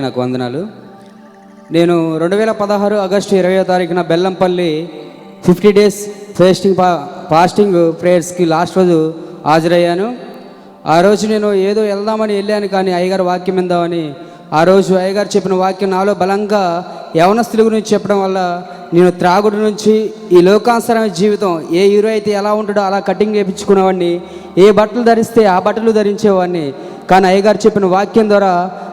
గారికి నాకు వందనాలు. నేను రెండు వేల పదహారు ఆగస్టు ఇరవై తారీఖున బెల్లంపల్లి ఫిఫ్టీ డేస్ ఫేస్టింగ్ పా ఫాస్టింగ్ ప్రేయర్స్కి లాస్ట్ రోజు హాజరయ్యాను. ఆ రోజు నేను ఏదో వెళ్దామని వెళ్ళాను కానీ అయ్యగారు వాక్యం విందామని. ఆ రోజు అయ్యగారు చెప్పిన వాక్యం నాలో బలంగా యవనస్తుల గురించి చెప్పడం వల్ల నేను త్రాగుడు నుంచి ఈ లోకాంతరమైన జీవితం ఏ హీరో అయితే ఎలా ఉంటాడో అలా కటింగ్ చేయించుకునేవాడిని ఏ బట్టలు ధరిస్తే ఆ బట్టలు ధరించేవాడిని. కానీ అయ్యగారు చెప్పిన వాక్యం ద్వారా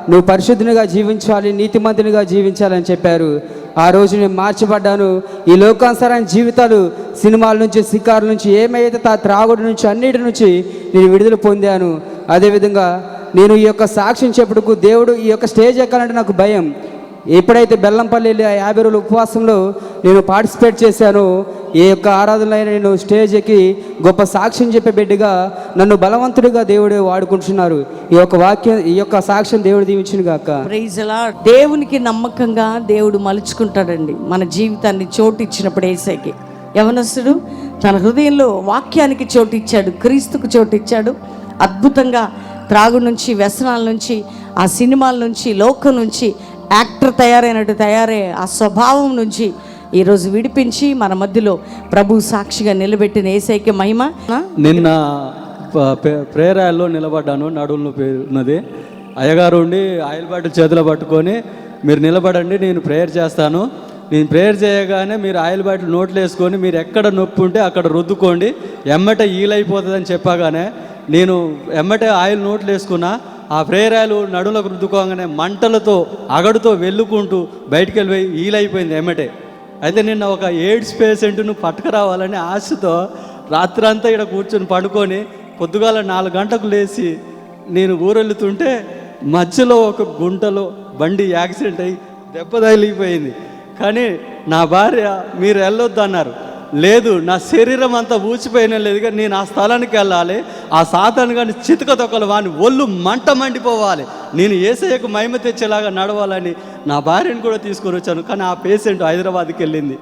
నువ్వు పరిశుద్ధునిగా జీవించాలి నీతిమంతునిగా జీవించాలని చెప్పారు. ఆ రోజు నేను మార్చబడ్డాను. ఈ లోకానుసరమైన జీవితాలు సినిమాల నుంచి శికారుల నుంచి ఏమైతే తా త్రాగుడు నుంచి అన్నిటి నుంచి నేను విడుదల పొందాను. అదేవిధంగా నేను ఈ యొక్క సాక్ష్యం చెప్పుడుకు దేవుడు ఈ యొక్క స్టేజ్ ఎక్కాలంటే నాకు భయం. ఎప్పుడైతే బెల్లంపల్లి ఆ యాభై రోజుల ఉపవాసంలో నేను పార్టిసిపేట్ చేశానో ఈ యొక్క ఆరాధనలో నేను స్టేజ్ ఎక్కి గొప్ప సాక్ష్యం చెప్పే బిడ్డగా నన్ను బలవంతుడిగా దేవుడు వాడుకుంటున్నారు. ఈ యొక్క వాక్యం ఈ యొక్క సాక్ష్యం దేవుడు దీవించిన గాక. దేవునికి నమ్మకంగా దేవుడు మలుచుకుంటాడండి. మన జీవితాన్ని చోటు ఇచ్చినప్పుడు ఏసైకి. యవనస్తుడు తన హృదయంలో వాక్యానికి చోటు ఇచ్చాడు క్రీస్తుకు చోటు ఇచ్చాడు అద్భుతంగా త్రాగు నుంచి వ్యసనాల నుంచి ఆ సినిమాల నుంచి లోకం నుంచి యాక్టర్ తయారైనట్టు తయారై ఆ స్వభావం నుంచి ఈరోజు విడిపించి మన మధ్యలో ప్రభు సాక్షిగా నిలబెట్టిన ఏసైకి మహిమ. నిన్న ప- ప్రేరాల్లో నిలబడ్డాను నడువులను పేరున్నది. ఉన్నది అయ్యగారు ఉండి ఆయిల్ బాటిల్ చేతిలో పట్టుకొని మీరు నిలబడండి నేను ప్రేయర్ చేస్తాను. నేను ప్రేయర్ చేయగానే మీరు ఆయిల్ బాటిల్ నోట్లు వేసుకొని మీరు ఎక్కడ నొప్పి ఉంటే అక్కడ రుద్దుకోండి. ఎమ్మట ఈలైపోతుందని చెప్పగానే నేను ఎమ్మటే ఆయిల్ నోట్లు వేసుకున్నా ఆ ప్రేరాలు నడులకు రుద్దుకోగానే మంటలతో అగడుతో వెళ్ళుకుంటూ బయటికి వెళ్ళిపోయి వీలైపోయింది ఎమ్మటే. అయితే నిన్న ఒక ఎయిడ్స్ పేషెంట్ను పట్టుకురావాలని ఆశతో రాత్రంతా ఇక్కడ కూర్చొని పడుకొని పొద్దుగాల నాలుగు గంటలకు లేచి నేను ఊరెళ్తుంటే మధ్యలో ఒక గుంటలో బండి యాక్సిడెంట్ అయ్యి దెబ్బ తగిలిపోయింది. కానీ నా భార్య మీరు వెళ్ళొద్దు అన్నారు లేదు నా శరీరం అంతా ఊచిపోయిన లేదు కానీ నేను ఆ స్థలానికి వెళ్ళాలి ఆ సాతాను కానీ చితక తొక్కలు వాని ఒళ్ళు మంట మండిపోవాలి. నేను ఏసయ్యకు మహిమ తెచ్చేలాగా నడవాలని నా భార్యను కూడా తీసుకొని వచ్చాను కానీ ఆ పేషెంట్ హైదరాబాద్కి వెళ్ళింది.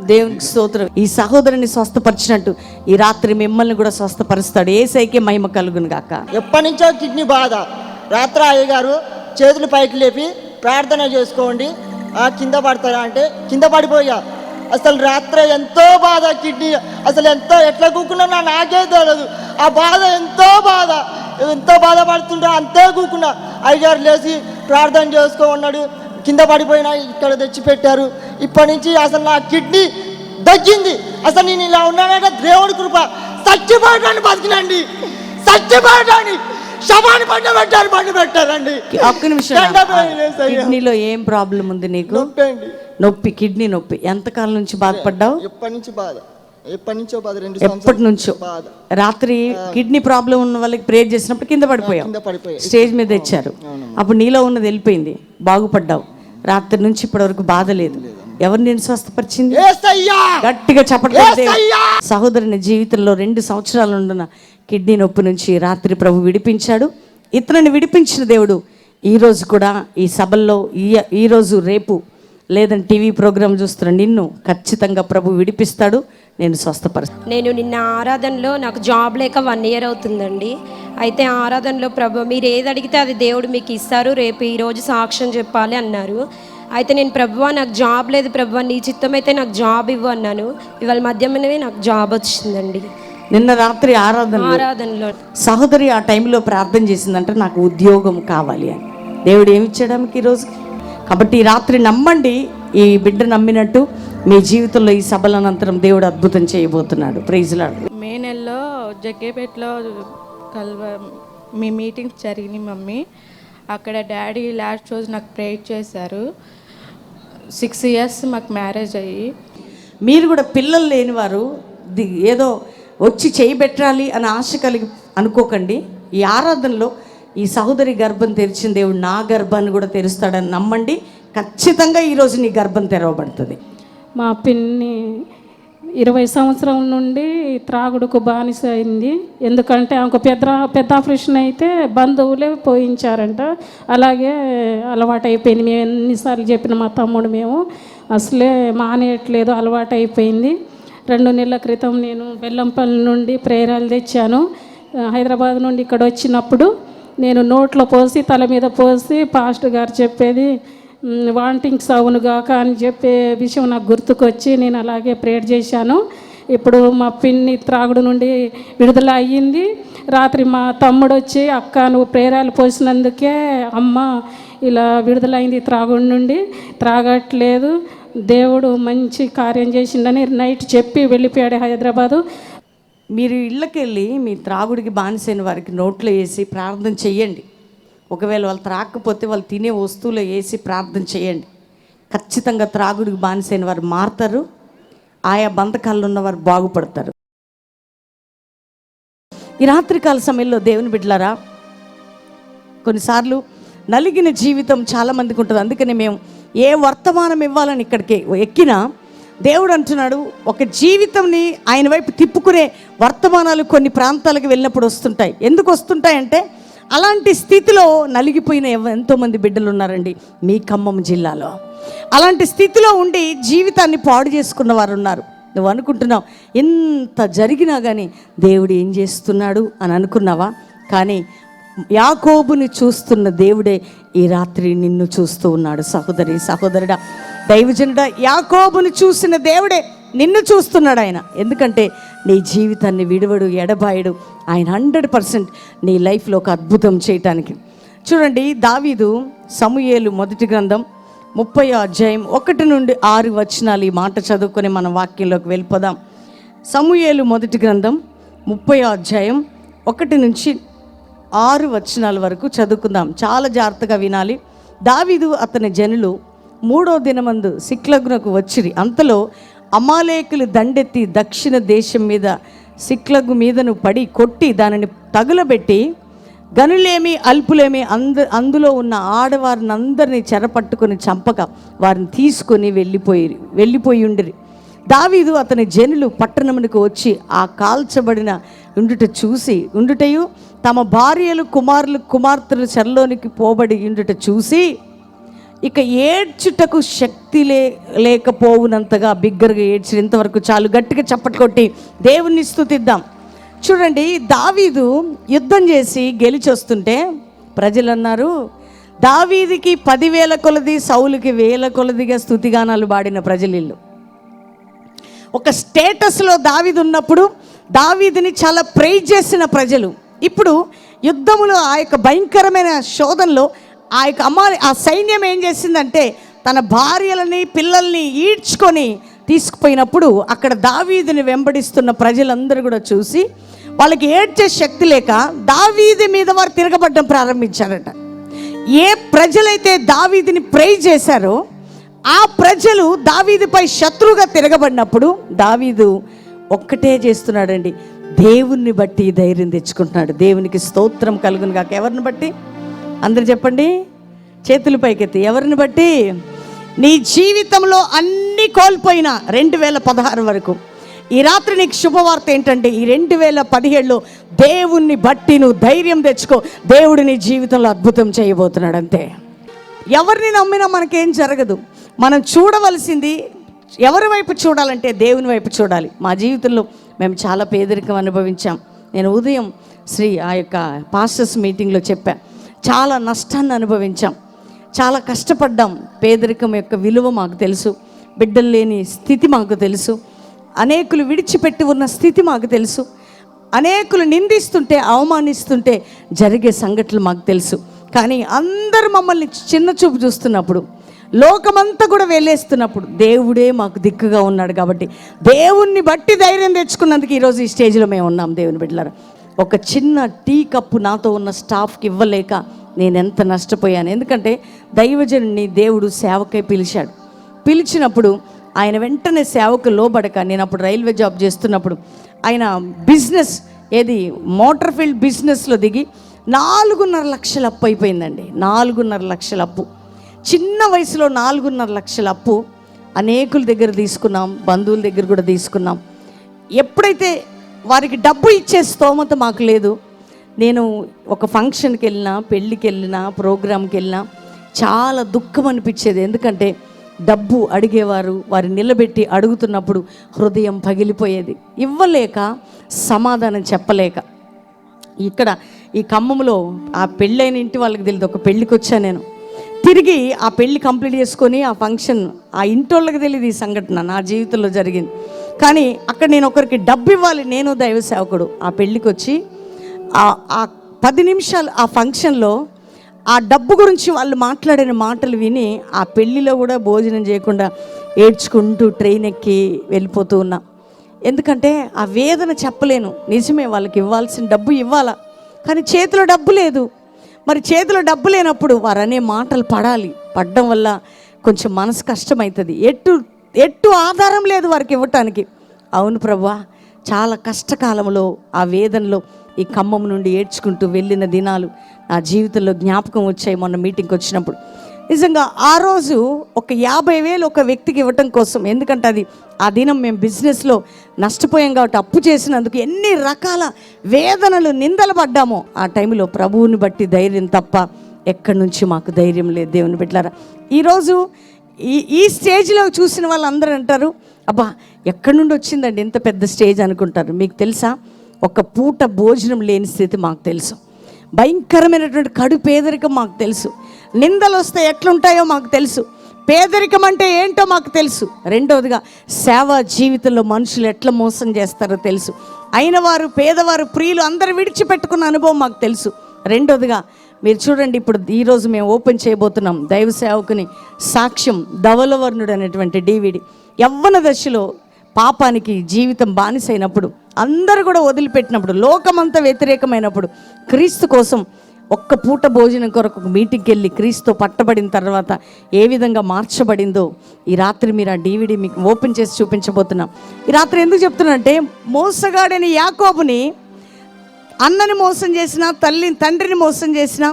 దేవునికి స్తోత్రం. ఈ సహోదరుని స్వస్థపరిచినట్టు ఈ రాత్రి మిమ్మల్ని కూడా స్వస్థపరుస్తాడు. ఏసైకే మహిమ కలుగును గాక. ఎప్పటి నుంచో కిడ్నీ బాధ. రాత్రి అయ్యగారు చేతులు పైకి లేపి ప్రార్థన చేసుకోండి. ఆ కింద పడతారా అంటే కింద పడిపోయా. అసలు రాత్రి ఎంతో బాధ కిడ్నీ అసలు ఎంతో ఎట్లా కూకున్నా నాకే తెలియదు. ఆ బాధ ఎంతో బాధ. ఎంతో బాధపడుతుంటా అంతే కూకున్నా. అయ్యగారు లేచి ప్రార్థన చేసుకో ఉన్నాడు కింద పడిపోయినా ఇక్కడ తెచ్చిపెట్టారు. ఇప్పటి నుంచి అసలు నా కిడ్నీ దగ్గింది. అసలు నేను ఇలా ఉన్నానంటే దేవుడి కృప. సత్యపాఠాన్ని బతికినండి. సత్యపాఠాన్ని. శవాన్ని పండు పెట్టారు పండు పెట్టారండి ఒక్క నిమిషం. కిడ్నీలో ఏం ప్రాబ్లం ఉంది నీకు? నొప్పి అండి నొప్పి కిడ్నీ నొప్పి. ఎంతకాలం నుంచి బాధపడ్డావు? ఎప్పటి నుంచి బాధ? ఎప్పటి నుంచో బాధ? రెండు ఎప్పటి నుంచో రాత్రి కిడ్నీ ప్రాబ్లం ఉన్న వాళ్ళకి ప్రేర్ చేసినప్పుడు కింద పడిపోయావు. స్టేజ్ మీద తెచ్చారు అప్పుడు నీలో ఉన్నది వెళ్ళిపోయింది. బాగుపడ్డావు. రాత్రి నుంచి ఇప్పటి వరకు బాధ లేదు. ఎవరు నేను స్వస్థపరిచింది? గట్టిగా యేసయ్యా! సహోదరుని జీవితంలో రెండు సంవత్సరాలు ఉండున్న కిడ్నీ నొప్పి నుంచి రాత్రి ప్రభు విడిపించాడు. ఇతరుని విడిపించిన దేవుడు ఈరోజు కూడా ఈ సభల్లో ఈ ఈరోజు రేపు లేదంటే టీవీ ప్రోగ్రాం చూస్తున్న నిన్ను ఖచ్చితంగా ప్రభు విడిపిస్తాడు. నేను స్వస్థపరుస్తాను నేను నిన్న ఆరాధనలో నాకు జాబ్ లేక వన్ ఇయర్ అవుతుందండి. అయితే ఆరాధనలో ప్రభు మీరు ఏది అడిగితే అది దేవుడు మీకు ఇస్తారు. రేపు ఈరోజు సాక్ష్యం చెప్పాలి అన్నారు. అయితే నేను ప్రభువా నాకు జాబ్ లేదు ప్రభువా నీ చిత్తం అయితే నాకు జాబ్ ఇవ్వు అన్నాను. ఇవాళ మధ్యాహ్నమే నాకు జాబ్ వచ్చిందండి. నిన్న రాత్రి ఆరాధన ఆరాధనలో. సహోదరి ఆ టైంలో ప్రార్థన చేసిందంటే నాకు ఉద్యోగం కావాలి అని. దేవుడు ఏమి ఇచ్చాడు ఆమెకి ఈరోజు కాబట్టి ఈ రాత్రి నమ్మండి ఈ బిడ్డ నమ్మినట్టు మీ జీవితంలో ఈ సభల అనంతరం దేవుడు అద్భుతం చేయబోతున్నాడు. ప్రైజ్లాడు మే నెలలో జగ్గేపేటలో కల్వ మీ మీటింగ్స్ జరిగినాయి మమ్మీ. అక్కడ డాడీ లాస్ట్ రోజు నాకు ప్రేయర్ చేశారు. సిక్స్ ఇయర్స్ మాకు మ్యారేజ్ అయ్యి. మీరు కూడా పిల్లలు లేనివారు ది- ఏదో వచ్చి చేయి పెట్టాలి అని ఆశ కలిగి అనుకోకండి. ఈ ఆరాధనలో ఈ సహోదరి గర్భం తెరిచిన దేవుడు నా గర్భాన్ని కూడా తెరుస్తాడని నమ్మండి. ఖచ్చితంగా ఈరోజు నీ గర్భం తెరవబడుతుంది. మా పిన్ని ఇరవై సంవత్సరం నుండి త్రాగుడుకు బానిస అయింది. ఎందుకంటే ఆమెకు పెద్ద పెద్ద ఆపరేషన్ అయితే బంధువులే పోయించారంట. అలాగే అలవాటు అయిపోయింది మేము ఎన్నిసార్లు చెప్పిన మా తమ్ముడు మేము అసలే మానేయట్లేదు అలవాటు అయిపోయింది రెండు నెలల క్రితం నేను బెల్లంపల్లి నుండి ప్రేరాలు తెచ్చాను. హైదరాబాద్ నుండి ఇక్కడ వచ్చినప్పుడు నేను నోట్లో పోసి తల మీద పోసి పాస్ట్ గారు చెప్పేది "మ్, వాంటింగ్స్ అవునుగాక అని చెప్పే విషయం నాకు గుర్తుకొచ్చి నేను అలాగే ప్రేయర్ చేశాను. ఇప్పుడు మా పిన్ని త్రాగుడు నుండి విడుదల అయ్యింది. రాత్రి మా తమ్ముడు వచ్చి అక్క నువ్వు ప్రేరాలు పోసినందుకే అమ్మ ఇలా విడుదలైంది త్రాగుడు నుండి. త్రాగట్లేదు. దేవుడు మంచి కార్యం చేసిండని నైట్ చెప్పి వెళ్ళిపోయాడు హైదరాబాదు. మీరు ఇళ్ళకెళ్ళి మీ త్రాగుడికి బానిసైన వారికి నోట్లో వేసి ప్రార్థన చెయ్యండి. ఒకవేళ వాళ్ళు త్రాకపోతే వాళ్ళు తినే వస్తువులు వేసి ప్రార్థన చేయండి ఖచ్చితంగా త్రాగుడికి బానిసైన వారు మారుతారు. ఆయా బంధకాల్లో ఉన్నవారు బాగుపడతారు. ఈ రాత్రికాల సమయంలో దేవుని బిడ్డలారా కొన్నిసార్లు నలిగిన జీవితం చాలామందికి ఉంటుంది. అందుకని మేము ఏ వర్తమానం ఇవ్వాలని ఇక్కడికి ఎక్కినా దేవుడు అంటున్నాడు ఒక జీవితంని ఆయన వైపు తిప్పుకునే వర్తమానాలు కొన్ని ప్రాంతాలకు వెళ్ళినప్పుడు వస్తుంటాయి. ఎందుకు వస్తుంటాయంటే అలాంటి స్థితిలో నలిగిపోయిన ఎవ- ఎంతోమంది బిడ్డలు ఉన్నారండి మీ ఖమ్మం జిల్లాలో. అలాంటి స్థితిలో ఉండి జీవితాన్ని పాడు చేసుకున్న వారు ఉన్నారు. నువ్వు అనుకుంటున్నావు ఎంత జరిగినా కానీ దేవుడు ఏం చేస్తున్నాడు అని అనుకున్నావా? కానీ యాకోబుని చూస్తున్న దేవుడే ఈ రాత్రి నిన్ను చూస్తూ ఉన్నాడు. సహోదరి సహోదరుడా దైవజనుడా యాకోబుని చూసిన దేవుడే నిన్ను చూస్తున్నాడు ఆయన. ఎందుకంటే నీ జీవితాన్ని విడువడు ఎడబాయడు. ఆయన హండ్రెడ్ పర్సెంట్ నీ లైఫ్లో ఒక అద్భుతం చేయటానికి. చూడండి దావీదు సమూయేలు మొదటి గ్రంథం ముప్పై అధ్యాయం ఒకటి నుండి ఆరు వచనాలు ఈ మాట చదువుకొని మన వాక్యంలోకి వెళ్ళిపోదాం. సమూయేలు మొదటి గ్రంథం ముప్పై అధ్యాయం ఒకటి నుంచి ఆరు వచనాల వరకు చదువుకుందాం. చాలా జాగ్రత్తగా వినాలి. దావిదు అతని జనులు మూడో దినమందు సిక్లగునకు వచ్చిరి. అంతలో అమాలేకులు దండెత్తి దక్షిణ దేశం మీద సిక్లగు మీదను పడి కొట్టి దానిని తగులబెట్టి గనులేమి అల్పులేమి అంద అందులో ఉన్న ఆడవారిని అందరినీ చెరపట్టుకుని చంపక వారిని తీసుకొని వెళ్ళిపోయి వెళ్ళిపోయి ఉండిరి. దావీదు అతని జనులు పట్టణమునికి వచ్చి ఆ కాల్చబడిన ఉండుట చూసి ఉండుటయు తమ భార్యలు కుమారులు కుమార్తెలు చెరలోనికి పోబడి ఉండుట చూసి ఇక ఏడ్చుటకు శక్తి లే లేకపోవునంతగా బిగ్గరగా ఏడ్చి ఇంతవరకు చాలు. గట్టిగా చప్పట్లు కొట్టి దేవుణ్ణి స్థుతిద్దాం చూడండి దావీదు యుద్ధం చేసి గెలిచి వస్తుంటే ప్రజలు అన్నారు దావీదికి పదివేల కొలది సౌలుకి వేల కొలదిగా స్థుతిగానాలు పాడిన ప్రజలిల్లు. ఒక స్టేటస్లో దావీదు ఉన్నప్పుడు దావీదిని చాలా ప్రైజ్ చేసిన ప్రజలు. ఇప్పుడు యుద్ధములో ఆ యొక్క భయంకరమైన శోధనలో ఆ యొక్క అమ్మ ఆ సైన్యం ఏం చేసిందంటే తన భార్యలని పిల్లల్ని ఈడ్చుకొని తీసుకుపోయినప్పుడు అక్కడ దావీదుని వెంబడిస్తున్న ప్రజలందరూ కూడా చూసి వాళ్ళకి ఏడ్చే శక్తి లేక దావీది మీద వారు తిరగబడ్డం ప్రారంభించారట. ఏ ప్రజలైతే దావీదిని ప్రైజ్ చేశారో ఆ ప్రజలు దావీదిపై శత్రువుగా తిరగబడినప్పుడు దావీదు ఒక్కటే చేస్తున్నాడండి. దేవుణ్ణి బట్టి ధైర్యం తెచ్చుకుంటున్నాడు. దేవునికి స్తోత్రం కలుగును కాక ఎవరిని బట్టి? అందరు చెప్పండి. చేతులు పైకెత్తి. ఎవరిని బట్టి? నీ జీవితంలో అన్ని కోల్పోయిన రెండు వేల పదహారు వరకు. ఈ రాత్రి నీకు శుభవార్త ఏంటంటే ఈ రెండు వేల పదిహేడులో దేవుణ్ణి బట్టి నువ్వు ధైర్యం తెచ్చుకో. దేవుడు నీ జీవితంలో అద్భుతం చేయబోతున్నాడు అంతే. ఎవరిని నమ్మినా మనకేం జరగదు. మనం చూడవలసింది ఎవరి వైపు చూడాలంటే దేవుని వైపు చూడాలి. మా జీవితంలో మేము చాలా పేదరికం అనుభవించాం. నేను ఉదయం శ్రీ ఆ యొక్క పాస్టర్స్ మీటింగ్లో చెప్పా. చాలా నష్టాన్ని అనుభవించాం. చాలా కష్టపడ్డాం. పేదరికం యొక్క విలువ మాకు తెలుసు. బిడ్డలు లేని స్థితి మాకు తెలుసు. అనేకులు విడిచిపెట్టి ఉన్న స్థితి మాకు తెలుసు. అనేకులు నిందిస్తుంటే అవమానిస్తుంటే జరిగే సంఘటనలు మాకు తెలుసు. కానీ అందరూ మమ్మల్ని చిన్న చూపు చూస్తున్నప్పుడు లోకమంతా కూడా వెళ్ళేస్తున్నప్పుడు దేవుడే మాకు దిక్కుగా ఉన్నాడు కాబట్టి దేవుణ్ణి బట్టి ధైర్యం తెచ్చుకున్నందుకు ఈరోజు ఈ స్టేజ్లో మేము ఉన్నాం దేవుని బిడ్డలారా. ఒక చిన్న టీ కప్పు నాతో ఉన్న స్టాఫ్కి ఇవ్వలేక నేను ఎంత నష్టపోయాను. ఎందుకంటే దైవజనుని దేవుడు సేవకై పిలిచాడు. పిలిచినప్పుడు ఆయన వెంటనే సేవకు లోబడక నేను అప్పుడు రైల్వే జాబ్ చేస్తున్నప్పుడు ఆయన బిజినెస్ ఏది మోటార్ ఫీల్డ్ బిజినెస్లో దిగి నాలుగున్నర లక్షల అప్పు అయిపోయిందండి. నాలుగున్నర లక్షల అప్పు. చిన్న వయసులో నాలుగున్నర లక్షల అప్పు అనేకుల దగ్గర తీసుకున్నాం బంధువుల దగ్గర కూడా తీసుకున్నాం. ఎప్పుడైతే వారికి డబ్బు ఇచ్చే స్తోమత మాకు లేదు నేను ఒక ఫంక్షన్కి వెళ్ళినా పెళ్ళికి వెళ్ళినా ప్రోగ్రామ్కి వెళ్ళినా చాలా దుఃఖం అనిపించేది. ఎందుకంటే డబ్బు అడిగేవారు వారు నిలబెట్టి అడుగుతున్నప్పుడు హృదయం పగిలిపోయేది. ఇవ్వలేక సమాధానం చెప్పలేక. ఇక్కడ ఈ ఖమ్మంలో ఆ పెళ్ళైన ఇంటి వాళ్ళకి తెలియదు ఒక పెళ్ళికి వచ్చాను నేను. తిరిగి ఆ పెళ్ళి కంప్లీట్ చేసుకొని ఆ ఫంక్షన్ ఆ ఇంటోళ్ళకి తెలియదు ఈ సంఘటన నా జీవితంలో జరిగింది. కానీ అక్కడ నేను ఒకరికి డబ్బు ఇవ్వాలి నేను దైవ సేవకుడు. ఆ పెళ్ళికి వచ్చి ఆ- ఆ పది నిమిషాలు ఆ ఫంక్షన్లో ఆ డబ్బు గురించి వాళ్ళు మాట్లాడిన మాటలు విని ఆ పెళ్ళిలో కూడా భోజనం చేయకుండా ఏడ్చుకుంటూ ట్రైన్ ఎక్కి వెళ్ళిపోతూ ఉన్నా. ఎందుకంటే ఆ వేదన చెప్పలేను. నిజమే వాళ్ళకి ఇవ్వాల్సిన డబ్బు ఇవ్వాలా. కానీ చేతిలో డబ్బు లేదు. మరి చేతిలో డబ్బు లేనప్పుడు వారు అనే మాటలు పడాలి. పడడం వల్ల కొంచెం మనసు కష్టమవుతుంది ఎట్టు ఎట్టు ఆధారం లేదు వారికి ఇవ్వటానికి. అవును ప్రభా చాలా కష్టకాలంలో ఆ వేదనలో ఈ ఖమ్మం నుండి ఏడ్చుకుంటూ వెళ్ళిన దినాలు నా జీవితంలో జ్ఞాపకం వచ్చాయి మొన్న మీటింగ్కి వచ్చినప్పుడు. నిజంగా ఆ రోజు ఒక యాభై వేలు ఒక వ్యక్తికి ఇవ్వటం కోసం ఎందుకంటే అది ఆ దినం మేము బిజినెస్లో నష్టపోయాం కాబట్టి అప్పు చేసినందుకు ఎన్ని రకాల వేదనలు నిందలు పడ్డామో ఆ టైంలో ప్రభువుని బట్టి ధైర్యం తప్ప ఎక్కడి నుంచి మాకు ధైర్యం లేదు దేవుని బిడ్డలారా. ఈరోజు ఈ ఈ స్టేజ్లో చూసిన వాళ్ళందరూ అంటారు అబ్బా ఎక్కడి నుండి వచ్చిందండి ఇంత పెద్ద స్టేజ్ అనుకుంటారు. మీకు తెలుసా? ఒక పూట భోజనం లేని స్థితి మాకు తెలుసు. భయంకరమైనటువంటి కడు పేదరికం మాకు తెలుసు. నిందలు వస్తే ఎట్లుంటాయో మాకు తెలుసు. పేదరికం అంటే ఏంటో మాకు తెలుసు. రెండవదిగా సేవా జీవితంలో మనుషులు ఎట్లా మోసం చేస్తారో తెలుసు. అయిన వారు పేదవారు ప్రియులు అందరు విడిచిపెట్టుకున్న అనుభవం మాకు తెలుసు. రెండవదిగా మీరు చూడండి ఇప్పుడు ఈరోజు మేము ఓపెన్ చేయబోతున్నాం దైవ సేవకుని సాక్ష్యం ధవలవర్ణుడు అనేటువంటి డీవీడీ. యవ్వన దశలో పాపానికి జీవితం బానిసైనప్పుడు అందరు కూడా వదిలిపెట్టినప్పుడు లోకమంతా వ్యతిరేకమైనప్పుడు క్రీస్తు కోసం ఒక్క పూట భోజనం కొరకు మీటింగ్కి వెళ్ళి క్రీస్తు పట్టబడిన తర్వాత ఏ విధంగా మార్చబడిందో ఈ రాత్రి మీరు ఆ డీవీడీ మీకు ఓపెన్ చేసి చూపించబోతున్నాం. ఈ రాత్రి ఎందుకు చెప్తున్నానంటే మోసగాడైన యాకోబుని అన్నని మోసం చేసిన తల్లిని తండ్రిని మోసం చేసిన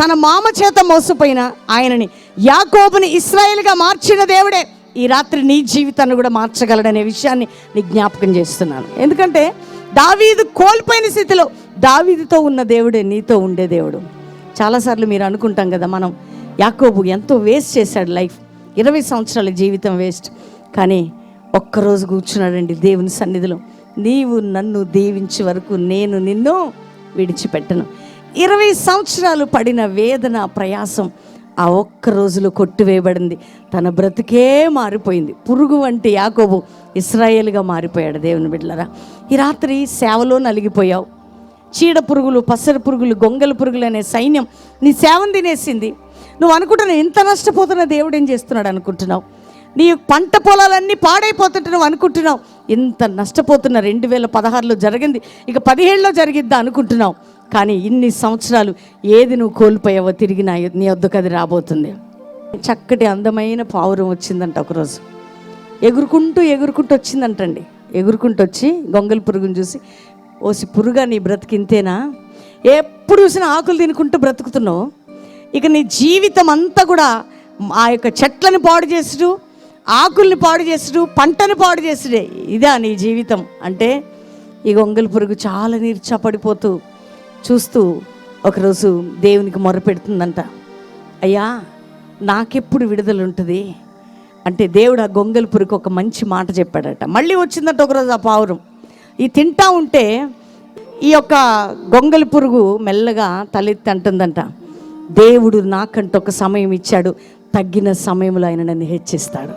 తన మామ చేత మోసపోయిన ఆయనని యాకోబుని ఇస్రాయేల్గా మార్చిన దేవుడే. ఈ రాత్రి నీ జీవితాన్ని కూడా మార్చగలడనే విషయాన్ని నీ జ్ఞాపకం చేస్తున్నాను. ఎందుకంటే దావీదు కోల్పోయిన స్థితిలో దావీదుతో ఉన్న దేవుడే నీతో ఉండే దేవుడు. చాలాసార్లు మీరు అనుకుంటాం కదా మనం యాకోబు ఎంతో వేస్ట్ చేశాడు లైఫ్. ఇరవై సంవత్సరాల జీవితం వేస్ట్. కానీ ఒక్కరోజు కూర్చున్నాడండి దేవుని సన్నిధిలో. నీవు నన్ను దీవించే వరకు నేను నిన్ను విడిచిపెట్టను. ఇరవై సంవత్సరాలు పడిన వేదన ప్రయాసం ఆ ఒక్క రోజులో కొట్టివేయబడింది. తన బ్రతికే మారిపోయింది. పురుగు వంటి యాకోబు ఇస్రాయేల్గా మారిపోయాడు దేవుని బిడ్డలరా. ఈ రాత్రి సేవలో నలిగిపోయావు. చీడ పురుగులు పసర పురుగులు గొంగల పురుగులు అనే సైన్యం నీ సేవను తినేసింది. నువ్వు అనుకుంటున్నావు ఇంత నష్టపోతున్న దేవుడు ఏం చేస్తున్నాడు అనుకుంటున్నావు? నీ పంట పొలాలన్నీ పాడైపోతుంటే నువ్వు అనుకుంటున్నావు. ఇంత నష్టపోతున్న రెండు వేల పదహారులో జరిగింది. ఇక పదిహేడులో జరిగిద్దా అనుకుంటున్నావు? కానీ ఇన్ని సంవత్సరాలు ఏది నువ్వు కోల్పోయావో తిరిగి నా నీ వద్దకు అది రాబోతుంది. చక్కటి అందమైన పావురం వచ్చిందంట ఒకరోజు. ఎగురుకుంటూ ఎగురుకుంటూ వచ్చిందంటండి. ఎగురుకుంటూ వచ్చి గొంగలి పురుగుని చూసి ఓసి పురుగా నీ బ్రతికింతేనా ఎప్పుడు చూసినా ఆకులు తినుకుంటూ బ్రతుకుతున్నావు? ఇక నీ జీవితం అంతా కూడా ఆ యొక్క చెట్లను పాడు చేసుడు ఆకుల్ని పాడు చేసుడు పంటను పాడు చేసుడే. ఇదా నీ జీవితం. అంటే ఈ గొంగలి పురుగు చాలా నీర్చపడిపోతూ చూస్తూ ఒకరోజు దేవునికి మొరపెడుతుందంట అయ్యా నాకెప్పుడు విడుదల ఉంటుంది అంటే దేవుడు ఆ గొంగలి పురుగు ఒక మంచి మాట చెప్పాడట. మళ్ళీ వచ్చిందట ఒకరోజు ఆ పావురం. ఈ తింటా ఉంటే ఈ యొక్క గొంగలి పురుగు మెల్లగా తలెత్తి అంటుందంట. దేవుడు నాకంటే ఒక సమయం ఇచ్చాడు. తగ్గిన సమయంలో ఆయన నన్ను హెచ్చిస్తాడు.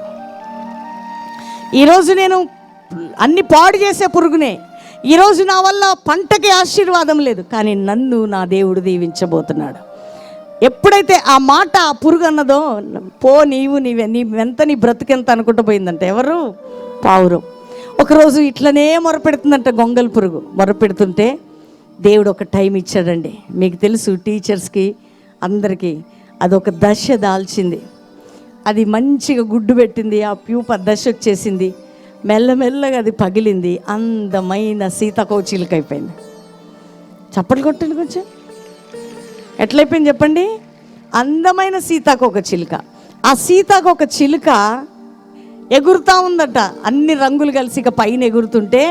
ఈరోజు నేను అన్ని పాడు చేసే పురుగునే. ఈరోజు నా వల్ల పంటకి ఆశీర్వాదం లేదు కానీ నన్ను నా దేవుడు దీవించబోతున్నాడు. ఎప్పుడైతే ఆ మాట ఆ పురుగు అన్నదో పో నీవు నీవే నీ ఎంత నీ బ్రతికెంత అనుకుంటూ పోయిందంట ఎవరు? పావురం. ఒకరోజు ఇట్లనే మొరపెడుతుందంట గొంగల్ పురుగు. మొరపెడుతుంటే దేవుడు ఒక టైం ఇచ్చాడండి. మీకు తెలుసు టీచర్స్కి అందరికీ అదొక దశ దాల్చింది. అది మంచిగా గుడ్డు పెట్టింది ఆ ప్యూప దశ వచ్చేసింది. మెల్లమెల్లగా అది పగిలింది. అందమైన సీతాకోచిలుక అయిపోయింది చప్పట్లు కొట్టండి కొంచెం. ఎట్లయిపోయింది చెప్పండి? అందమైన సీతాకోక చిలుక. ఆ సీతాకోక చిలుక ఎగురుతా ఉందట. అన్ని రంగులు కలిసి ఇక పైన ఎగురుతుంటే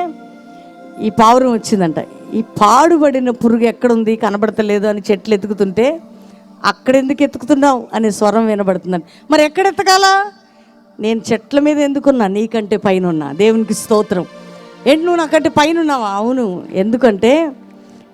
ఈ పావురం వచ్చిందంట. ఈ పాడుబడిన పురుగు ఎక్కడుంది? కనబడతలేదు అని చెట్లు ఎతుకుతుంటే అక్కడెందుకు ఎత్తుకుతున్నావు? అనే స్వరం వినబడుతుందంట. మరి ఎక్కడ ఎత్తకాలా నేను చెట్ల మీద ఎందుకున్నా? నీకంటే పైన ఉన్నా దేవునికి స్తోత్రం. ఏంటి నువ్వు నాకంటే పైన ఉన్నావా అవును. ఎందుకంటే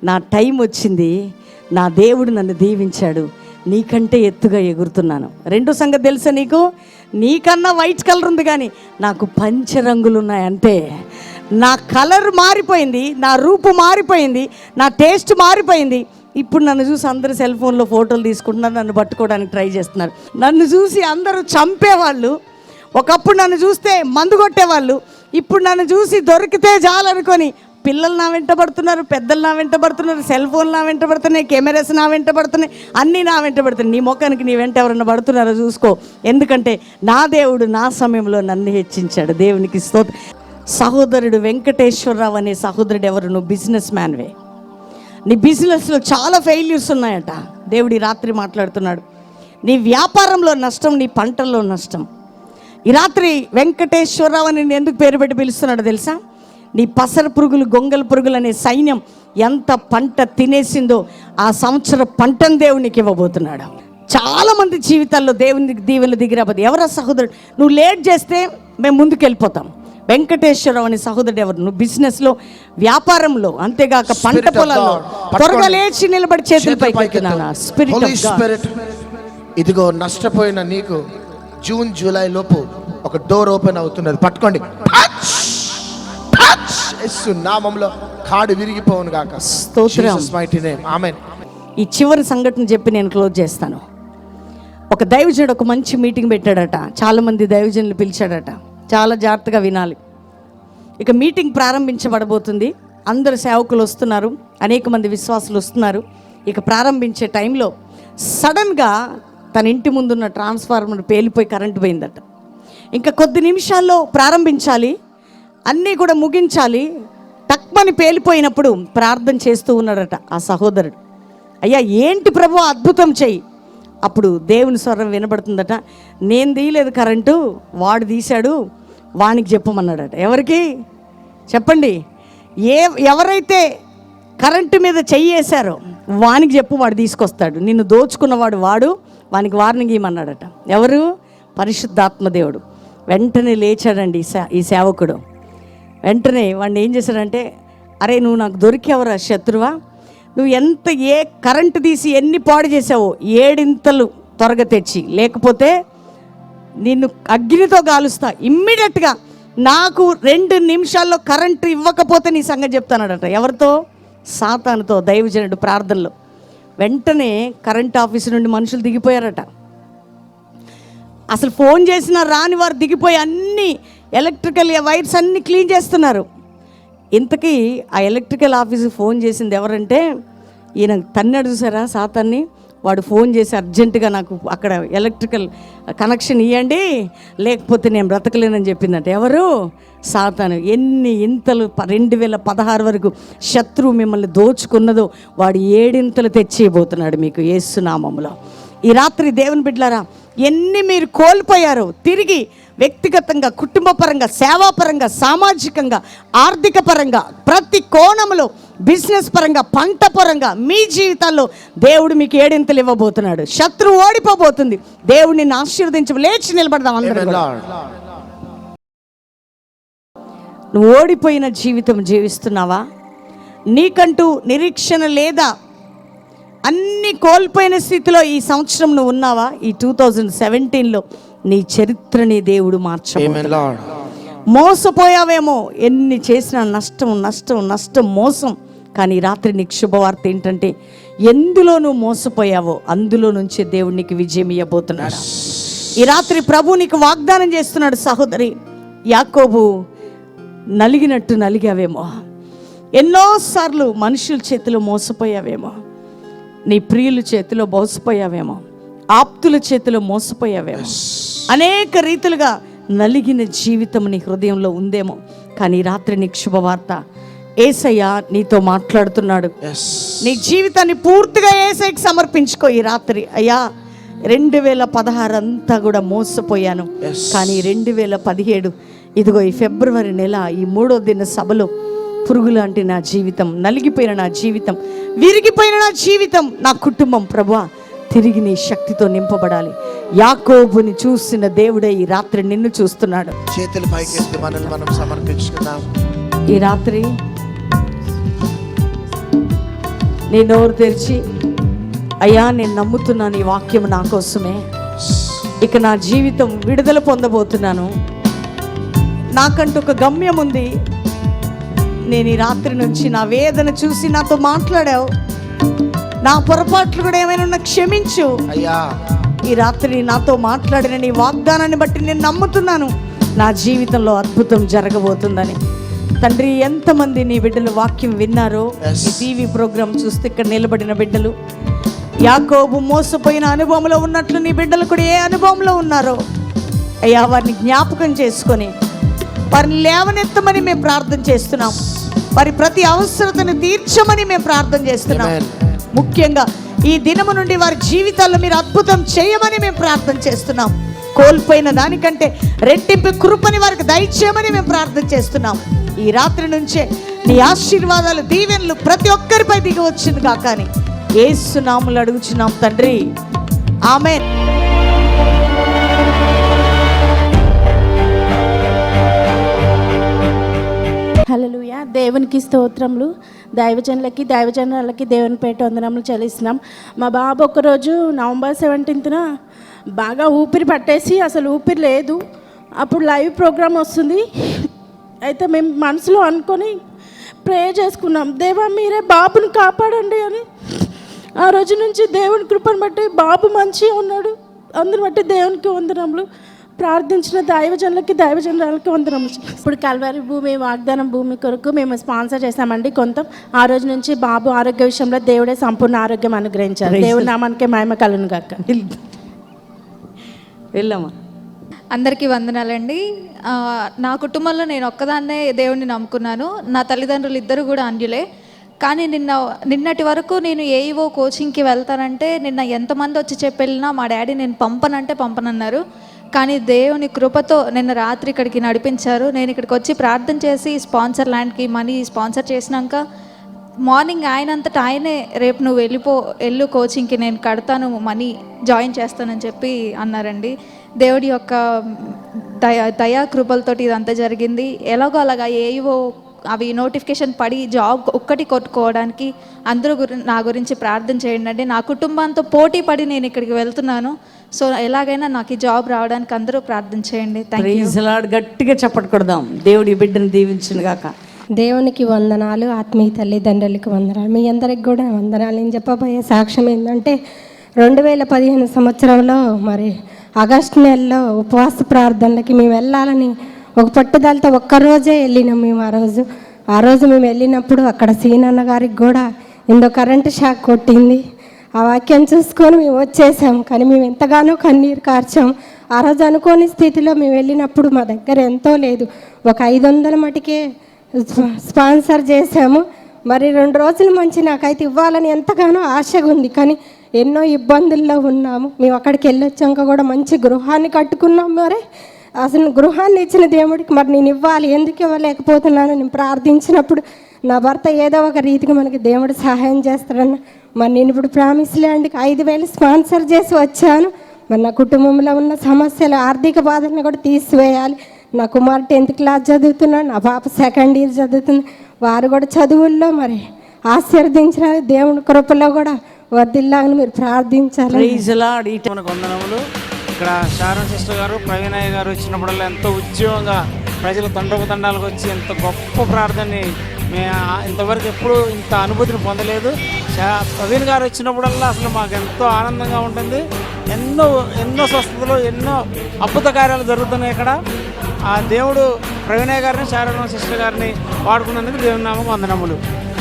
నా టైం వచ్చింది. నా దేవుడు నన్ను దీవించాడు. నీకంటే ఎత్తుగా ఎగురుతున్నాను. రెండో సంగతి తెలుసా నీకు? నీకన్నా వైట్ కలర్ ఉంది కానీ నాకు పంచరంగులు ఉన్నాయి అంతే. నా కలర్ మారిపోయింది. నా రూపు మారిపోయింది. నా టేస్ట్ మారిపోయింది. ఇప్పుడు నన్ను చూసి అందరూ సెల్ ఫోన్లో ఫోటోలు తీసుకుంటున్నారు. నన్ను పట్టుకోవడానికి ట్రై చేస్తున్నారు. నన్ను చూసి అందరూ చంపేవాళ్ళు. ఒకప్పుడు నన్ను చూస్తే మందు కొట్టేవాళ్ళు ఇప్పుడు నన్ను చూసి దొరికితే చాలనుకొని పిల్లలు నా వెంట పడుతున్నారు పెద్దలు నా వెంట పడుతున్నారు సెల్ ఫోన్ నా వెంట పడుతున్నాయి కెమెరాస్ నా వెంట పడుతున్నాయి అన్నీ నా వెంట పడుతున్నాయి. నీ ముఖానికి నీ వెంట ఎవరన్నా పడుతున్నారో చూసుకో. ఎందుకంటే నా దేవుడు నా సమయంలో నన్ను హెచ్చించాడు. దేవునికి స్తోత్ర. సహోదరుడు వెంకటేశ్వరరావు అనే సహోదరుడు ఎవరు? నువ్వు బిజినెస్ మ్యాన్వే నీ బిజినెస్లో చాలా ఫెయిల్యూర్స్ ఉన్నాయట. దేవుడి రాత్రి మాట్లాడుతున్నాడు. నీ వ్యాపారంలో నష్టం నీ పంటల్లో నష్టం. ఈ రాత్రి వెంకటేశ్వరరావు అని నేను ఎందుకు పేరు పెట్టి పిలుస్తున్నాడో తెలుసా? నీ పసర పురుగులు గొంగల పురుగులు అనే సైన్యం ఎంత పంట తినేసిందో ఆ సంవత్సర పంటను దేవునికి ఇవ్వబోతున్నాడు. చాలా మంది జీవితాల్లో దేవుని దీవెనలు దిగిరాబోదు ఎవరా సహోదరుడు? నువ్వు లేట్ చేస్తే మేము ముందుకు వెళ్ళిపోతాం వెంకటేశ్వరరావు అనే సహోదరుడు ఎవరు? నువ్వు బిజినెస్లో వ్యాపారంలో అంతేగాక పంట పొలాల్లో. త్వరగా లేచి నిలబడి చేతులు పైకి స్పిరిట్ ఇదిగో నష్టపోయిన నీకు జూన్ జూలై లోపు ఒక డోర్ ఓపెన్ అవుతున్నది. పట్టుకోండి. నామంలో కాడు విరిగిపోవును గాక. స్తోత్రం. ఈ చివరి సంఘటన చెప్పి నేను క్లోజ్ చేస్తాను. ఒక దైవజనుడు ఒక మంచి మీటింగ్ పెట్టాడట. చాలామంది దైవజనులు పిలిచాడట. చాలా జాగ్రత్తగా వినాలి. ఇక మీటింగ్ ప్రారంభించబడబోతుంది. అందరు సేవకులు వస్తున్నారు. అనేక మంది విశ్వాసులు వస్తున్నారు. ఇక ప్రారంభించే టైంలో సడన్గా తన ఇంటి ముందున్న ట్రాన్స్ఫార్మర్ పేలిపోయి కరెంటు పోయిందట. ఇంకా కొద్ది నిమిషాల్లో ప్రారంభించాలి అన్నీ కూడా ముగించాలి టక్మని పేలిపోయినప్పుడు ప్రార్థన చేస్తూ ఉన్నాడట ఆ సహోదరుడు. అయ్యా ఏంటి ప్రభు అద్భుతం చెయ్యి? అప్పుడు దేవుని స్వరం వినబడుతుందట నేను తీయలేదు కరెంటు వాడు తీశాడు వానికి చెప్పమన్నాడట. ఎవరికి? చెప్పండి. ఏ ఎవరైతే కరెంటు మీద చెయ్యేశారో వానికి చెప్పు వాడు తీసుకొస్తాడు. నిన్ను దోచుకున్నవాడు వాడు వానికి వార్నింగ్ ఇవ్వమన్నాడట. ఎవరు? పరిశుద్ధాత్మ దేవుడు. వెంటనే లేచాడండి ఈ సే ఈ సేవకుడు. వెంటనే వాడిని ఏం చేశాడంటే అరే నువ్వు నాకు దొరికేవరా శత్రువా? నువ్వు ఎంత ఏ కరెంటు తీసి ఎన్ని పాడు చేసావో ఏడింతలు త్వరగా తెచ్చి లేకపోతే నిన్ను అగ్నితో గాలుస్తా ఇమ్మీడియట్గా నాకు రెండు నిమిషాల్లో కరెంటు ఇవ్వకపోతే నీ సంగతి చెప్తానడట. ఎవరితో? సాతానుతో దైవజనుడు ప్రార్థనలో. వెంటనే కరెంట్ ఆఫీస్ నుండి మనుషులు దిగిపోయారట. అసలు ఫోన్ చేసిన రాని వారు దిగిపోయి అన్ని ఎలక్ట్రికల్ వైర్స్ అన్ని క్లీన్ చేస్తున్నారు. ఇంతకీ ఆ ఎలక్ట్రికల్ ఆఫీస్కి ఫోన్ చేసింది ఎవరంటే ఈయన తన్నాడు చూసారా సాతాన్ని? వాడు ఫోన్ చేసి అర్జెంటుగా నాకు అక్కడ ఎలక్ట్రికల్ కనెక్షన్ ఇవ్వండి లేకపోతే నేను బ్రతకలేనని చెప్పిందంట. ఎవరు? సాతాను. ఎన్ని ఇంతలు ప- రెండు వేల పదహారు వరకు శత్రువు మిమ్మల్ని దోచుకున్నదో వాడు ఏడింతలు తెచ్చిపోతున్నాడు మీకు ఏసునామంలో ఈ రాత్రి దేవుని బిడ్డలారా ఎన్ని మీరు కోల్పోయారో తిరిగి వ్యక్తిగతంగా కుటుంబపరంగా సేవాపరంగా సామాజికంగా ఆర్థిక పరంగా ప్రతి కోణంలో బిజినెస్ పరంగా పంట పరంగా మీ జీవితాల్లో దేవుడు మీకు ఏడింతలు ఇవ్వబోతున్నాడు? శత్రువు ఓడిపోబోతుంది. దేవుడిని ఆశీర్వదించి లేచి నిలబడదాం అందరం. నువ్వు ఓడిపోయిన జీవితం జీవిస్తున్నావా? నీకంటూ నిరీక్షణ లేదా? అన్ని కోల్పోయిన స్థితిలో ఈ సంవత్సరం నువ్వు ఉన్నావా? ఈ టూ థౌజండ్ సెవెంటీన్లో నీ చరిత్రని దేవుడు మార్చ. మోసపోయావేమో? ఎన్ని చేసినా నష్టం నష్టం నష్టం మోసం. కానీ రాత్రి నీకు శుభవార్త ఏంటంటే ఎందులో నువ్వు మోసపోయావో అందులో నుంచే దేవుడు నీకు విజయం ఇవ్వబోతున్నాడు ఈ రాత్రి ప్రభు నీకు వాగ్దానం చేస్తున్నాడు సహోదరి యాకోబు నలిగినట్టు నలిగావేమో. ఎన్నోసార్లు మనుషుల చేతిలో మోసపోయావేమో. నీ ప్రియుల చేతిలో మోసపోయావేమో. ఆప్తుల చేతిలో మోసపోయావేమో. అనేక రీతులుగా నలిగిన జీవితం నీ హృదయంలో ఉందేమో. కానీ రాత్రి నీకు శుభవార్త ఏసయ్య నీతో మాట్లాడుతున్నాడు. నీ జీవితాన్ని పూర్తిగా ఏసైకి సమర్పించుకో ఈ రాత్రి. అయ్యా రెండు వేల పదహారు అంతా కూడా మోసపోయాను. కానీ రెండు వేల పదిహేడు ఇదిగో ఈ ఫిబ్రవరి నెల ఈ మూడో దిన సభలో పురుగు లాంటి నా జీవితం నలిగిపోయిన నా జీవితం విరిగిపోయిన నా జీవితం నా కుటుంబం ప్రభా తిరిగి నీ శక్తితో నింపబడాలి. యాకోబుని చూసిన దేవుడే ఈ రాత్రి నిన్ను చూస్తున్నాడు. చేతులు పైకెత్తి మనల్ని మనం సమర్పించుకుందాం. ఈ రాత్రి నీ నోరు తెరిచి అయ్యా నేను నమ్ముతున్నాను ఈ వాక్యం నా కోసమే. ఇక నా జీవితం విడుదల పొందబోతున్నాను. నాకంటూ ఒక గమ్యం ఉంది. నేను ఈ రాత్రి నుంచి నా వేదన చూసి నాతో మాట్లాడావు. నా పొరపాట్లు కూడా ఏమైనా ఉన్నా క్షమించు. అయ్యా. ఈ రాత్రి నాతో మాట్లాడిన నీ వాగ్దానాన్ని బట్టి నేను నమ్ముతున్నాను. నా జీవితంలో అద్భుతం జరగబోతుందని. తండ్రి ఎంతమంది నీ బిడ్డలు వాక్యం విన్నారో. ఈ టీవీ ప్రోగ్రాం చూస్తే ఇక్కడ నిలబడిన బిడ్డలు. యాకోబు మోసపోయిన అనుభవంలో ఉన్నట్లు నీ బిడ్డలు కూడా ఏ అనుభవంలో ఉన్నారో అయ్యా వారిని జ్ఞాపకం చేసుకొని వారిని లేవనెత్తమని మేము ప్రార్థన చేస్తున్నాం. వారి ప్రతి అవసరతను తీర్చమని మేము ప్రార్థన చేస్తున్నాం. ముఖ్యంగా ఈ దినము నుండి వారి జీవితాల్లో మీరు అద్భుతం చేయమని మేము ప్రార్థన చేస్తున్నాం. కోల్పోయిన దానికంటే రెట్టింపు కృపని వారికి దయచేయమని మేము ప్రార్థన చేస్తున్నాం. ఈ రాత్రి నుంచే నీ ఆశీర్వాదాలు దీవెనలు ప్రతి ఒక్కరిపై దిగి వచ్చింది కాకని ఏసునాములు అడుగుచున్నాం తండ్రి. ఆమె హల్లెలూయా. దేవునికి స్తోత్రములు. దైవజనులకి దైవజనులకి దేవుని పేట వందనములు చెల్లిస్తున్నాం. మా బాబు ఒకరోజు నవంబర్ సెవెంటీన్త్న బాగా ఊపిరి పట్టేసి అసలు ఊపిరి లేదు. అప్పుడు లైవ్ ప్రోగ్రామ్ వస్తుంది. అయితే మేము మనసులో అనుకొని ప్రే చేసుకున్నాం. దేవా మీరే బాబుని కాపాడండి అని. ఆ రోజు నుంచి దేవుని కృపను బట్టి బాబు మంచిగా ఉన్నాడు. అందుని బట్టి దేవునికి వందనములు. ప్రార్థించిన దైవజనులకి దైవజనులకి వందనములు. ఇప్పుడు కల్వారి భూమి వాగ్దానం భూమి కొరకు మేము స్పాన్సర్ చేశామండి కొంత. ఆ రోజు నుంచి బాబు ఆరోగ్య విషయంలో దేవుడే సంపూర్ణ ఆరోగ్యం అనుగ్రహించారు. దేవుడి నామానికి మహిమ కలును గాక. వెళ్ళమ్మా. అందరికీ వందనాలండి. నా కుటుంబంలో నేను ఒక్కదాన్నే దేవుణ్ణి నమ్ముకున్నాను. నా తల్లిదండ్రులు ఇద్దరు కూడా అన్యులే. కానీ నిన్న నిన్నటి వరకు నేను ఏఈఓ కోచింగ్కి వెళ్తానంటే నిన్న ఎంతమంది వచ్చి చెప్పెళ్ళినా మా డాడీ నేను పంపనంటే పంపనన్నారు. కానీ దేవుని కృపతో నిన్న రాత్రి ఇక్కడికి నడిపించారు. నేను ఇక్కడికి వచ్చి ప్రార్థన చేసి స్పాన్సర్ ల్యాండ్కి మనీ స్పాన్సర్ చేసినాక మార్నింగ్ ఆయనంతటా ఆయనే రేపు నువ్వు వెళ్ళిపో వెళ్ళు కోచింగ్కి నేను కడతాను మనీ జాయిన్ చేస్తానని చెప్పి అన్నారండి. దేవుడి యొక్క దయా దయా కృపలతోటి ఇదంతా జరిగింది. ఎలాగో అలాగా ఏవో అవి నోటిఫికేషన్ పడి జాబ్ ఒక్కటి కొట్టుకోవడానికి అందరూ గురి నా గురించి ప్రార్థన చేయండి అండి. నా కుటుంబంతో పోటీ పడి నేను ఇక్కడికి వెళ్తున్నాను. సో ఎలాగైనా నాకు ఈ జాబ్ రావడానికి అందరూ ప్రార్థన చేయండి. గట్టిగా చప్పట్లు కొడదాం. దేవుడి బిడ్డను దీవించును గాక. దేవునికి వందనాలు ఆత్మీయ తల్లిదండ్రులకి వందనాలు. మీ అందరికి కూడా వందనాలు. నేను చెప్పబోయే సాక్ష్యం ఏంటంటే రెండు వేల పదిహేను సంవత్సరంలో మరి ఆగస్టు నెలలో ఉపవాస ప్రార్థనలకి మేము వెళ్ళాలని ఒక పట్టుదలతో ఒక్కరోజే వెళ్ళినాం మేము ఆ రోజు. ఆ రోజు మేము వెళ్ళినప్పుడు అక్కడ సీనన్న గారికి కూడా ఎంతో కరెంటు షాక్ కొట్టింది. ఆ వాక్యం చూసుకొని మేము వచ్చేసాం. కానీ మేము ఎంతగానో కన్నీరు కార్చాం. ఆ రోజు అనుకోని స్థితిలో మేము వెళ్ళినప్పుడు మా దగ్గర ఎంతో లేదు. ఒక ఐదు వందల మటుకే స్పాన్సర్ చేశాము. మరి రెండు రోజులు మంచి నాకైతే ఇవ్వాలని ఎంతగానో ఆశగా ఉంది. కానీ ఎన్నో ఇబ్బందుల్లో ఉన్నాము. మేము అక్కడికి వెళ్ళొచ్చాక కూడా మంచి గృహాన్ని కట్టుకున్నాం మరి అసలు గృహాన్ని ఇచ్చిన దేవుడికి మరి నేను ఇవ్వాలి ఎందుకు ఇవ్వలేకపోతున్నాను నేను ప్రార్థించినప్పుడు నా భర్త ఏదో ఒక రీతికి మనకి దేవుడు సహాయం చేస్తాడన్న. మరి నేను ఇప్పుడు ప్రామిస్ ల్యాండ్కి ఐదు వేలు స్పాన్సర్ చేసి వచ్చాను. మరి నా కుటుంబంలో ఉన్న సమస్యలు ఆర్థిక బాధలను కూడా తీసివేయాలి. నా కుమార్ టెన్త్ క్లాస్ చదువుతున్నాడు నా పాప సెకండ్ ఇయర్ చదువుతుంది. వారు కూడా చదువుల్లో మరి ఆశీర్వదించిన దేవుని కృపలో కూడా వర్దిల్లాగా మీరు ప్రార్థించాలి ప్రైజ్ లార్డ్ ఈ మనకు వందనములు. ఇక్కడ శారణ సిస్టర్ గారు ప్రవీణయ్య గారు వచ్చినప్పుడల్లా ఎంతో ఉద్యోగంగా ప్రజల తండాలకు వచ్చి ఎంత గొప్ప ప్రార్థనని మేము ఇంతవరకు ఎప్పుడు ఇంత అనుభూతిని పొందలేదు. ప్రవీణ్ గారు వచ్చినప్పుడల్లా అసలు మాకు ఎంతో ఆనందంగా ఉంటుంది. ఎన్నో ఎన్నో స్వస్థతలు ఎన్నో అద్భుత కార్యాలు జరుగుతున్నాయి ఇక్కడ. ఆ దేవుడు ప్రవీణయ్య గారిని శారణ సిస్టర్ గారిని వాడుకున్నందుకు దేవుని నామకు వందనములు.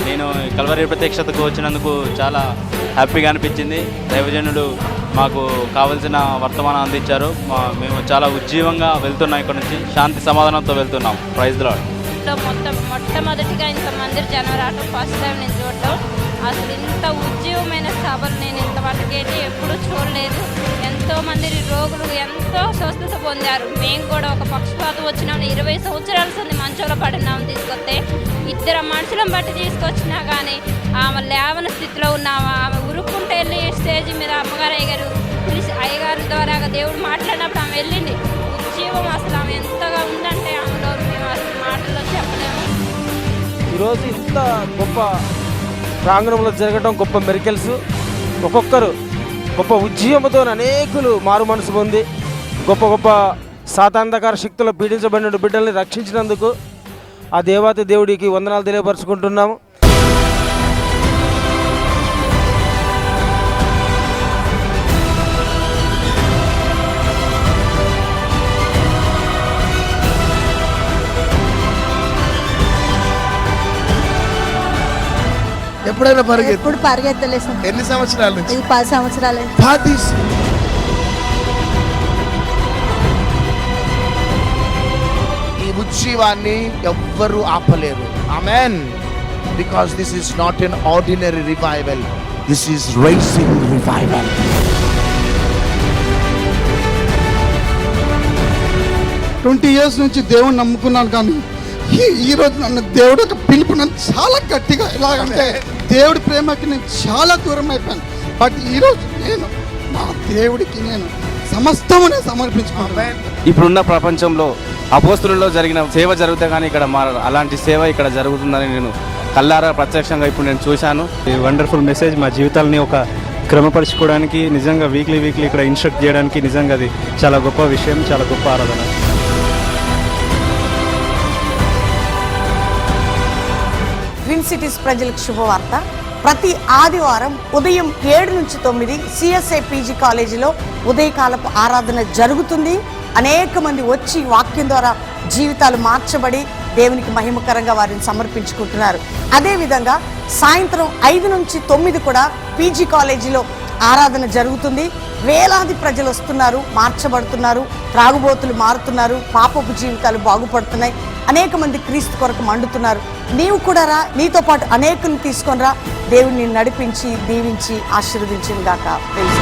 నేను కల్వరి ప్రత్యక్షతకు వచ్చినందుకు చాలా హ్యాపీగా అనిపించింది. దైవజనులు మాకు కావలసిన వర్తమానం అందించారు. మా మేము చాలా ఉజ్జీవంగా వెళ్తున్నాం ఇక్కడ నుంచి. శాంతి సమాధానంతో వెళ్తున్నాం. ప్రైజ్ లాడ్ మొత్తం మొట్టమొదటిగా ఇంతమంది జనం రావటం ఫస్ట్ టైం నేను చూడటం. అసలు ఇంత ఉద్యోగమైన సభలు నేను ఇంతవరకు అయితే ఎప్పుడూ చూడలేదు. ఎంతో మంది రోగులు ఎంతో స్వస్థత పొందారు. మేము కూడా ఒక పక్షపాతం వచ్చినాం ఇరవై సంవత్సరాల సంది మంచంలో పడినాం తీసుకొస్తే. ఇద్దరు మనుషులను బట్టి తీసుకొచ్చినా కానీ ఆమె లేవని స్థితిలో ఉన్నాము. ఆమె ఉరుక్కుంటే వెళ్ళి స్టేజ్ మీద అమ్మగారు అయ్యగారు పిలిచి అయ్యగారి ద్వారా దేవుడు మాట్లాడినప్పుడు ఆమె వెళ్ళింది. ఉద్యోగం అసలు ఆమె ఎంతగా ఉందంటే ఆమెలో మేము అసలు మాటల్లో చెప్పలేము. ఈరోజు ఇంత గొప్ప ప్రాంగణంలో జరగడం గొప్ప మెరికల్స్ ఒక్కొక్కరు గొప్ప ఉద్యమంతో అనేకులు మారు మనసు పొంది గొప్ప గొప్ప సాతాంధకార శక్తులు పీడించబడిన బిడ్డల్ని రక్షించినందుకు ఆ దేవాతి దేవుడికి వందనాలు తెలియపరుచుకుంటున్నాము. ఎప్పుడైనా పరిగెత్తు ఎప్పుడు పరిగెత్తలేదు ఎన్ని సంవత్సరాల నుంచి? ఇది పది సంవత్సరాలు. పది ఈ ఉజ్జీవాన్ని ఎవ్వరూ ఆపలేరు. Amen because this is not an ordinary revival this is rising revival twenty years నుంచి దేవుని నమ్ముకున్నాను కానీ ఈ- ఈ రోజు నన్ను దేవుడు ఒక పిలుపు నన్ను చాలా గట్టిగా ఎలాగంటే దేవుడి ప్రేమకి నేను చాలా దూరం అయిపోయాను. బట్ ఈరోజు నేను నా దేవుడికి నేను సమస్తము నేను సమర్పించుకున్నాను ఇప్పుడున్న ప్రపంచంలో అపోస్తులలో జరిగిన సేవ జరిగితే కానీ ఇక్కడ మా అలాంటి సేవ ఇక్కడ జరుగుతుందని నేను కల్లారా ప్రత్యక్షంగా ఇప్పుడు నేను చూశాను. ఈ వండర్ఫుల్ మెసేజ్ మా జీవితాలని ఒక క్రమపరచుకోవడానికి నిజంగా వీక్లీ వీక్లీ ఇక్కడ ఇన్స్ట్రక్ట్ చేయడానికి నిజంగా అది చాలా గొప్ప విషయం చాలా గొప్ప ఆరాధన. సిటీస్ ప్రజలకు శుభవార్త. ప్రతి ఆదివారం ఉదయం ఏడు నుంచి తొమ్మిది సిఎస్ఐ పీజీ కాలేజీలో ఉదయకాలపు ఆరాధన జరుగుతుంది. అనేక మంది వచ్చి వాక్యం ద్వారా జీవితాలు మార్చబడి దేవునికి మహిమకరంగా వారిని సమర్పించుకుంటున్నారు. అదేవిధంగా సాయంత్రం ఐదు నుంచి తొమ్మిది కూడా పీజీ కాలేజీలో ఆరాధన జరుగుతుంది. వేలాది ప్రజలు వస్తున్నారు మార్చబడుతున్నారు త్రాగుబోతులు మారుతున్నారు పాపపు జీవితాలు బాగుపడుతున్నాయి. అనేక మంది క్రీస్తు కొరకు మండుతున్నారు. నీవు కూడా రా నీతో పాటు అనేకులు తీసుకొని రా. దేవుడిని నడిపించి దీవించి ఆశీర్వదించిన దాకా ప్రైజ్